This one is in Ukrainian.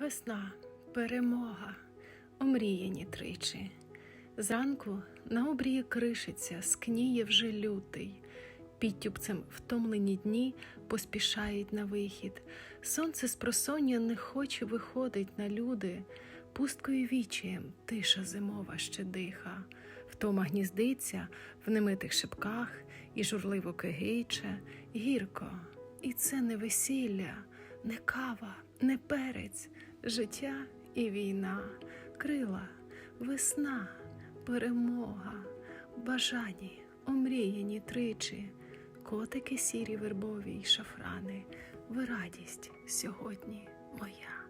Весна, перемога, омріяні тричі. Зранку на обрії кришиться, скніє вже лютий. Підтюпцем втомлені дні поспішають на вихід. Сонце з просоння не хоче виходить на люди. Пусткою вічієм тиша зимова ще диха. Втома гніздиться в немитих шипках і журливо кигиче, гірко. І це не весілля, не кава, не перець, життя і війна, крила, весна, перемога, бажані, омріяні тричі, котики сірі вербові й шафрани, ви радість сьогодні моя.